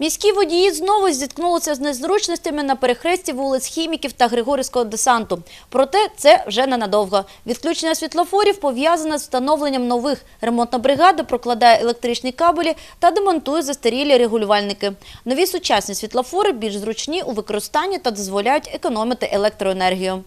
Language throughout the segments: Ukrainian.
Міські водії знову зіткнулися з незручностями на перехресті вулиць Хіміків та Григорівського десанту. Проте це вже ненадовго. Відключення світлофорів пов'язане з встановленням нових. Ремонтна бригада прокладає електричні кабелі та демонтує застарілі регулювальники. Нові сучасні світлофори більш зручні у використанні та дозволяють економити електроенергію.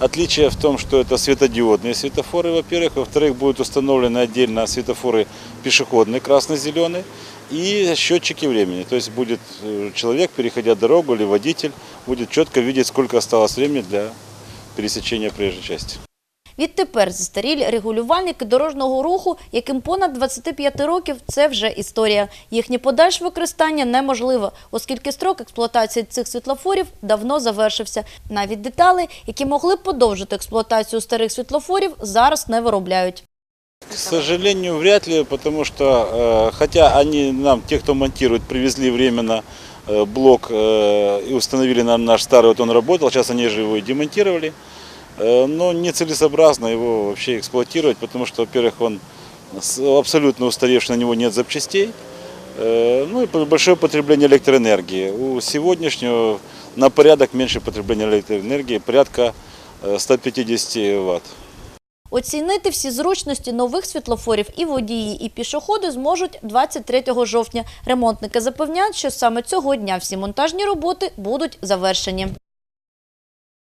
Отличие в том, что это светодиодные светофоры, во-первых. Во-вторых, будут установлены отдельно светофоры пешеходный, красный-зеленый и счетчики времени. То есть будет э, человек, переходя дорогу или водитель, будет четко видеть, сколько осталось времени для пересечения проезжей части. Відтепер застарілі регулювальники дорожнього руху, яким понад 25 років, це вже історія. Їхнє подальше використання неможливо, оскільки строк експлуатації цих світлофорів давно завершився. Навіть деталі, які могли б подовжити експлуатацію старих світлофорів, зараз не виробляють. К сожалению, вряд ли, потому что, э, хотя они нам, те, кто монтирует, привезли временно э, блок э, и установили нам наш старый, вот он работал, сейчас они же его и демонтировали, э, но нецелесообразно его вообще эксплуатировать, потому что, во-первых, он с- абсолютно устаревший, на него нет запчастей, э, ну и по- большое потребление электроэнергии. У сегодняшнего на порядок меньше потребления электроэнергии, порядка э, 150 ватт. Оцінити всі зручності нових світлофорів і водії, і пішоходи зможуть 23 жовтня. Ремонтники запевняють, що саме цього дня всі монтажні роботи будуть завершені.